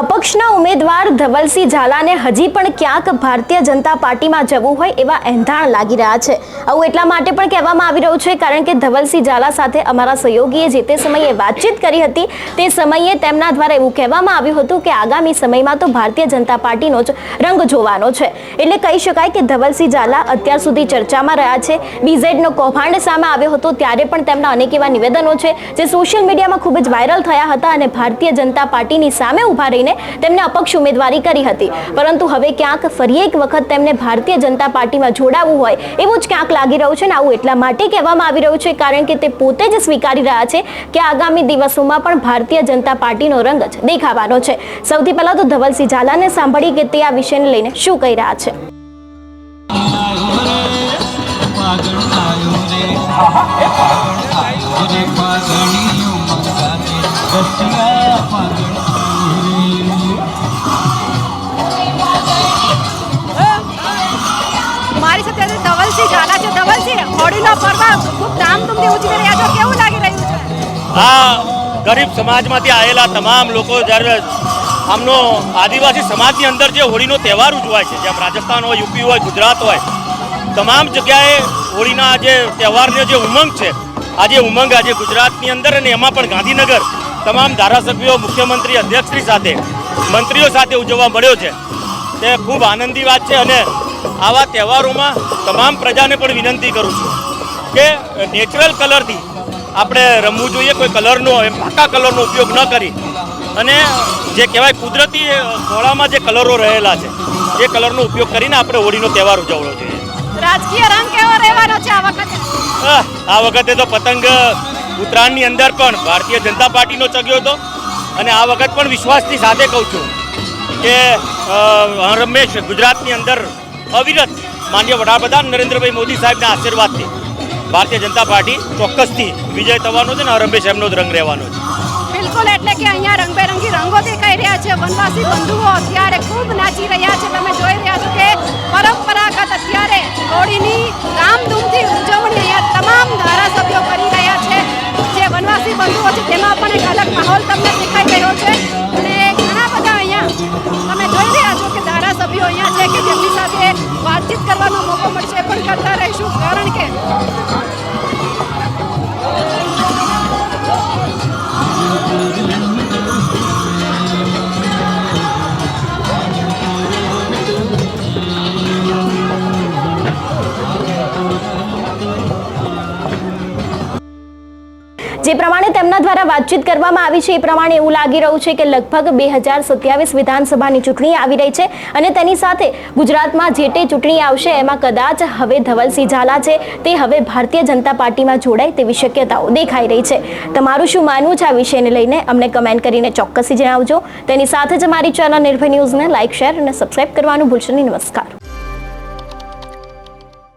अब અપક્ષના ઉમેદવાર ધવલસિંહ ઝાલાને હજી પણ ક્યાંક ભારતીય જનતા પાર્ટીમાં જવું હોય એવા એંધાણ લાગી રહ્યા છે. આવું એટલા માટે પણ કહેવામાં આવી રહ્યું છે, કારણ કે ધવલસિંહ ઝાલા સાથે અમારા સહયોગીએ જે તે સમયે વાતચીત કરી હતી, તે સમયે તેમના દ્વારા એવું કહેવામાં આવ્યું હતું કે આગામી સમયમાં તો ભારતીય જનતા પાર્ટીનો જ રંગ જોવાનો છે. એટલે કહી શકાય કે ધવલસિંહ ઝાલા અત્યાર સુધી ચર્ચામાં રહ્યા છે. બીઝેડનો કૌભાંડ સામે આવ્યો હતો, ત્યારે પણ તેમના અનેક એવા નિવેદનો છે, જે સોશિયલ મીડિયામાં ખૂબ જ વાયરલ થયા હતા અને ભારતીય જનતા પાર્ટીની સામે ઊભા રહીને તેમને અપક્ષ ઉમેદવારી કરી હતી. પરંતુ હવે ક્યાંક ફરી એક વખત તેમને ભારતીય જનતા પાર્ટીમાં જોડાવવું હોય, એવું જ ક્યાંક લાગી રહ્યું છે ને આવું એટલા માટે કહેવામાં આવી રહ્યું છે, કારણ કે તે પોતે જ સ્વીકારી રહ્યા છે કે આગામી દિવસોમાં પણ ભારતીય જનતા પાર્ટીનો રંગ જ દેખાવાનો છે. સૌથી પહેલાં તો ધવલસિંહ ઝાલાને સાંભળી કે તે આ વિષયને લઈને શું કહી રહ્યા છે. પાગલ. હોળીનો ગરીબ સમાજમાંથી આવેલા તમામ લોકો જ્યારે આમનો આદિવાસી સમાજની અંદર જે હોળીનો તહેવાર ઉજવાય છે, જેમ રાજસ્થાન હોય, યુપી હોય, ગુજરાત હોય, તમામ જગ્યાએ હોળીના જે તહેવારનો જે ઉમંગ છે, આજે ઉમંગ આજે ગુજરાતની અંદર અને એમાં પણ ગાંધીનગર તમામ ધારાસભ્યો, મુખ્યમંત્રી, અધ્યક્ષશ્રી સાથે, મંત્રીઓ સાથે ઉજવવા મળ્યો છે. તે ખૂબ આનંદી વાત છે અને આવા તહેવારોમાં તમામ પ્રજાને પણ વિનંતી કરું છું કે નેચરલ કલરથી આપણે રમવું જોઈએ કોઈ કલરનો એ પાકા કલરનો ઉપયોગ ન કરી. અને જે કહેવાય કુદરતી ઘોડામાં જે કલરો રહેલા છે એ કલરનો ઉપયોગ કરીને આપણે હોળીનો તહેવાર ઉજવવો જોઈએ. રાજકીય રંગ કેવો રહેવાનો છે આ વખતે? આ વખતે તો પતંગ ઉત્તરાયણની અંદર પણ ભારતીય જનતા પાર્ટીનો ચગ્યો હતો. અને આ વખત પણ વિશ્વાસની સાથે કહું છું કે રમેશ ગુજરાતની અંદર અવિરત માન્ય વડાપ્રધાન નરેન્દ્રભાઈ મોદી સાહેબના આશીર્વાદથી ભારતીય જનતા પાર્ટી ચોક્કસથી વિજય થવાનો છે ને રમેશ એમનો જ રંગ રહેવાનો છે. બિલકુલ, એટલે કે અહીંયા રંગબેરંગી રંગો દેખાઈ રહ્યા છે. વનવાસી બંધુઓ અત્યારે ખૂબ નાચી રહ્યા છે. તમે જોઈ રહ્યા છો કે પરંપરાગત અત્યારે હોળીની ધામધૂમથી ઉજવણી અહીંયા તમામ ધારાસભ્યો કરી રહ્યા છે. જે વનવાસી બંધુઓ છે, તેમાં પણ એક અલગ માહોલ તમને દેખાઈ રહ્યો છે. કરવાનો મોકો મળશે. એ પણ કરતા રહીશું. કારણ કે જે પ્રમાણે તેમના દ્વારા વાતચીત કરવામાં આવી છે, એ પ્રમાણે એવું લાગી રહ્યું છે કે લગભગ બે હજાર સત્યાવીસ વિધાનસભાની ચૂંટણી આવી રહી છે અને તેની સાથે ગુજરાતમાં જે તે ચૂંટણી આવશે, એમાં કદાચ હવે ધવલસિંહ ઝાલા છે, તે હવે ભારતીય જનતા પાર્ટીમાં જોડાય તેવી શક્યતાઓ દેખાઈ રહી છે. તમારું શું માનવું છે આ વિષયને લઈને? અમને કમેન્ટ કરીને ચોક્કસથી જણાવજો. તેની સાથે જ અમારી ચેનલ નિર્ભય ન્યૂઝને લાઇક, શેર અને સબસ્ક્રાઇબ કરવાનું ભૂલશો નહીં. નમસ્કાર.